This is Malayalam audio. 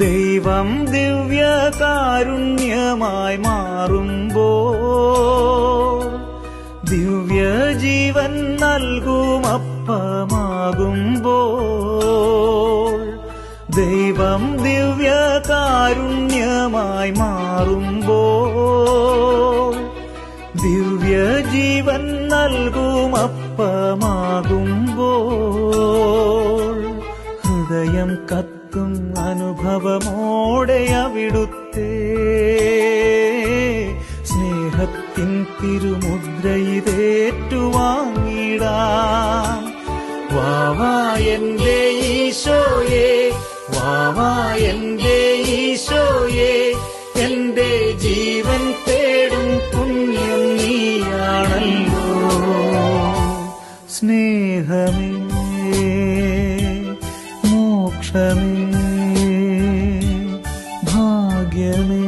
ദൈവം ദിവ്യ കാരുണ്യമായി മാറുമ്പോ ദിവ്യ ദിവ്യജീവൻ നൽകുമപ്പമാകുമ്പോൾ ദൈവം ദിവ്യ കാരുണ്യമായി മാറുമ്പോ ദിവ്യ മാറുമ്പോൾ ദിവ്യജീവൻ നൽകുമപ്പമാകുമ്പോൾ ഹൃദയം കത്തും അനുഭവമോടെ അവിടുത്തെ സ്നേഹത്തിൻ തിരുമുദ്രയിതേറ്റുവാങ്ങിടാം. വാവാ എന്റെ ഈശോയെ വാവാ എന്റെ ഈശോയെ എന്റെ ജീവൻ തേടും പുണ്യം നീയാണല്ലോ. സ്നേഹമേ. മോക്ഷമേ ഭാഗ്യമേ